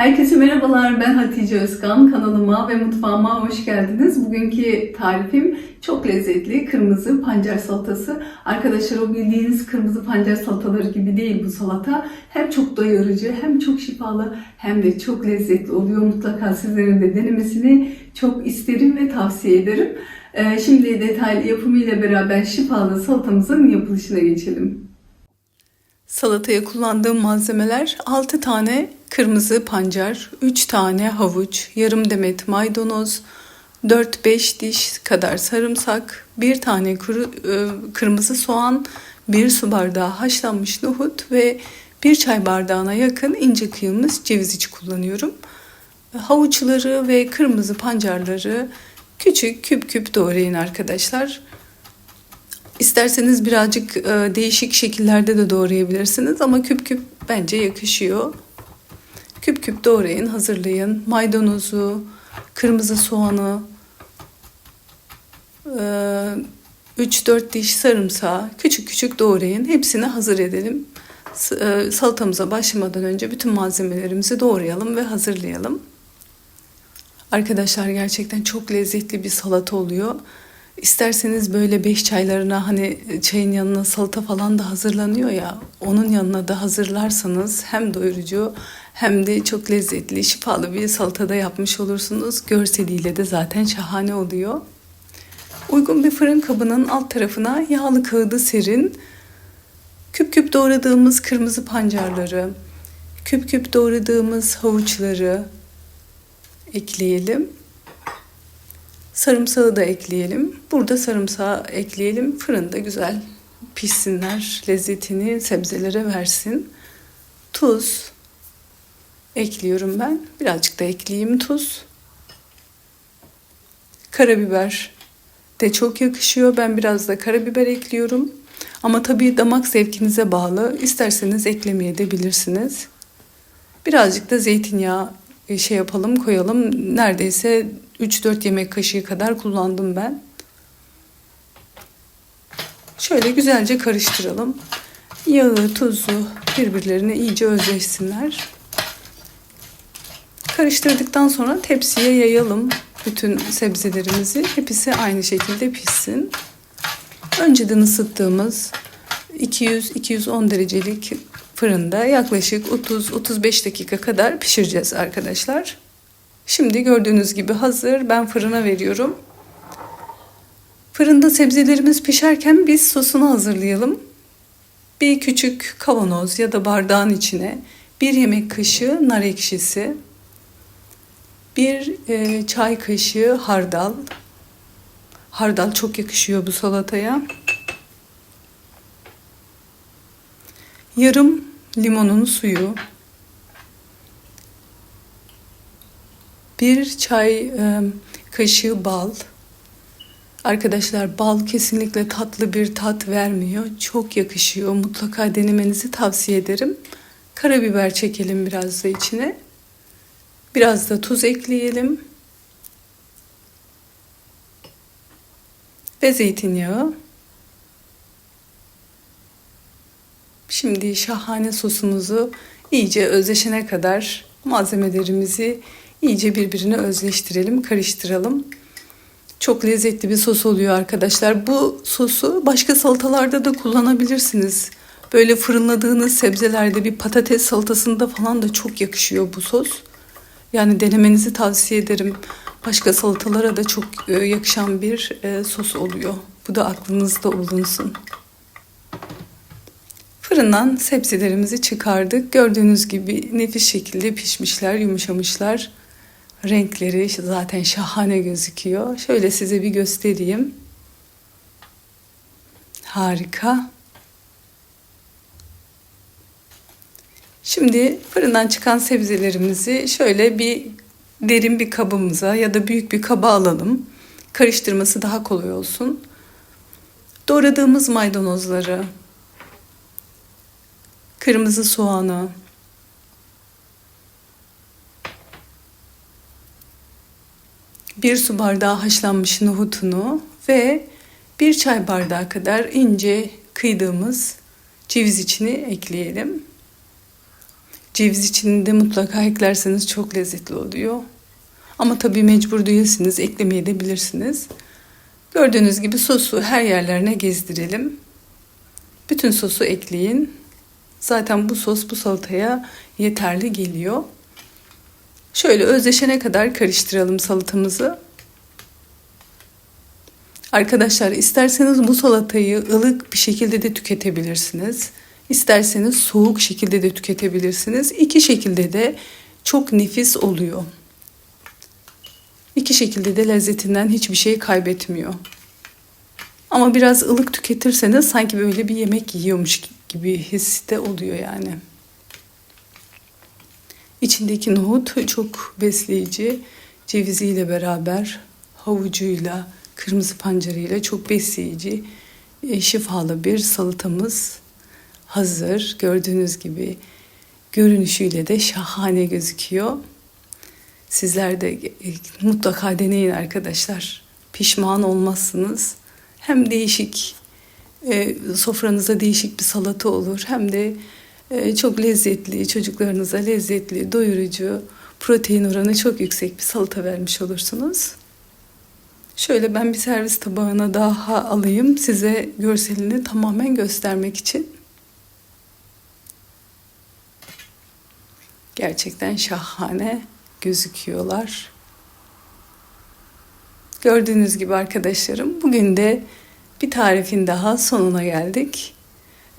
Herkese merhabalar. Ben Hatice Özkan. Kanalıma ve mutfağıma hoş geldiniz. Bugünkü tarifim çok lezzetli kırmızı pancar salatası. Arkadaşlar o bildiğiniz kırmızı pancar salataları gibi değil bu salata. Hem çok doyurucu hem çok şifalı hem de çok lezzetli oluyor. Mutlaka sizlerin de denemesini çok isterim ve tavsiye ederim. Ee, Şimdi detaylı yapımıyla beraber şifalı salatamızın yapılışına geçelim. Salataya kullandığım malzemeler 6 tane kırmızı pancar, 3 tane havuç, yarım demet maydanoz, 4-5 diş kadar sarımsak, 1 tane kuru, e, kırmızı soğan, 1 su bardağı haşlanmış nohut ve 1 çay bardağına yakın ince kıyılmış ceviz içi kullanıyorum. Havuçları ve kırmızı pancarları küçük küp küp doğrayın arkadaşlar. İsterseniz birazcık e, değişik şekillerde de doğrayabilirsiniz ama küp küp bence yakışıyor. Küp küp doğrayın, hazırlayın. Maydanozu, kırmızı soğanı, e, 3-4 diş sarımsağı küçük küçük doğrayın. Hepsini hazır edelim. E, Salatamıza başlamadan önce bütün malzemelerimizi doğrayalım ve hazırlayalım. Arkadaşlar gerçekten çok lezzetli bir salata oluyor. İsterseniz böyle beş çaylarına hani çayın yanına salata falan da hazırlanıyor ya onun yanına da hazırlarsanız hem doyurucu hem de çok lezzetli şifalı bir salata da yapmış olursunuz. Görseliyle de zaten şahane oluyor. Uygun bir fırın kabının alt tarafına yağlı kağıdı serin. Küp küp doğradığımız kırmızı pancarları, küp küp doğradığımız havuçları ekleyelim. Sarımsağı da ekleyelim. Burada sarımsağı ekleyelim. Fırında güzel pişsinler. Lezzetini sebzelere versin. Tuz ekliyorum ben. Birazcık da ekleyeyim tuz. Karabiber de çok yakışıyor. Ben biraz da karabiber ekliyorum. Ama tabii damak zevkinize bağlı. İsterseniz eklemeye de bilirsiniz. Birazcık da zeytinyağı e, şey yapalım koyalım. Neredeyse 3-4 yemek kaşığı kadar kullandım ben. Şöyle güzelce karıştıralım. Yağı, tuzu birbirlerine iyice özleşsinler. Karıştırdıktan sonra tepsiye yayalım bütün sebzelerimizi. Hepsi aynı şekilde pişsin. Önceden ısıttığımız 200-210 derecelik fırında yaklaşık 30-35 dakika kadar pişireceğiz arkadaşlar. Şimdi gördüğünüz gibi hazır. Ben fırına veriyorum. Fırında sebzelerimiz pişerken biz sosunu hazırlayalım. Bir küçük kavanoz ya da bardağın içine bir yemek kaşığı nar ekşisi, bir e, çay kaşığı hardal. Hardal çok yakışıyor bu salataya. Yarım limonun suyu, bir çay e, kaşığı bal. Arkadaşlar bal kesinlikle tatlı bir tat vermiyor. Çok yakışıyor. Mutlaka denemenizi tavsiye ederim. Karabiber çekelim biraz da içine. Biraz da tuz ekleyelim. Ve zeytinyağı. Şimdi şahane sosumuzu iyice özleşene kadar malzemelerimizi iyice birbirine özleştirelim, karıştıralım. Çok lezzetli bir sos oluyor arkadaşlar. Bu sosu başka salatalarda da kullanabilirsiniz. Böyle fırınladığınız sebzelerde bir patates salatasında falan da çok yakışıyor bu sos. Yani denemenizi tavsiye ederim. Başka salatalara da çok e, yakışan bir e, sos oluyor. Bu da aklınızda bulunsun. Fırından sebzelerimizi çıkardık. Gördüğünüz gibi nefis şekilde pişmişler, yumuşamışlar. Renkleri zaten şahane gözüküyor. Şöyle size bir göstereyim. Harika. Şimdi fırından çıkan sebzelerimizi şöyle bir derin bir kabımıza ya da büyük bir kaba alalım. Karıştırması daha kolay olsun. Doğradığımız maydanozları, kırmızı soğanı, bir su bardağı haşlanmış nohutunu ve bir çay bardağı kadar ince kıydığımız ceviz içini ekleyelim. Ceviz içinde mutlaka eklerseniz çok lezzetli oluyor. Ama tabii mecbur değilsiniz. Eklemeye de bilirsiniz. Gördüğünüz gibi sosu her yerlerine gezdirelim. Bütün sosu ekleyin. Zaten bu sos bu salataya yeterli geliyor. Şöyle özleşene kadar karıştıralım salatamızı. Arkadaşlar isterseniz bu salatayı ılık bir şekilde de tüketebilirsiniz. İsterseniz soğuk şekilde de tüketebilirsiniz. İki şekilde de çok nefis oluyor. İki şekilde de lezzetinden hiçbir şey kaybetmiyor. Ama biraz ılık tüketirseniz sanki böyle bir yemek yiyormuş gibi his de oluyor yani. İçindeki nohut çok besleyici. Ceviziyle beraber havucuyla, kırmızı pancarıyla çok besleyici, e, şifalı bir salatamız hazır. Gördüğünüz gibi görünüşüyle de şahane gözüküyor. Sizler de e, mutlaka deneyin arkadaşlar. Pişman olmazsınız. Hem değişik e, sofranıza değişik bir salata olur hem de çok lezzetli, çocuklarınıza lezzetli, doyurucu, protein oranı çok yüksek bir salata vermiş olursunuz. Şöyle ben bir servis tabağına daha alayım size görselini tamamen göstermek için. Gerçekten şahane gözüküyorlar. Gördüğünüz gibi arkadaşlarım bugün de bir tarifin daha sonuna geldik.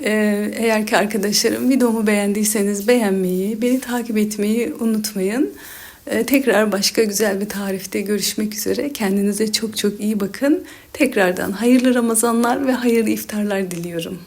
Ee, eğer ki arkadaşlarım videomu beğendiyseniz beğenmeyi, beni takip etmeyi unutmayın. Ee, tekrar başka güzel bir tarifte görüşmek üzere. Kendinize çok çok iyi bakın. Tekrardan hayırlı Ramazanlar ve hayırlı iftarlar diliyorum.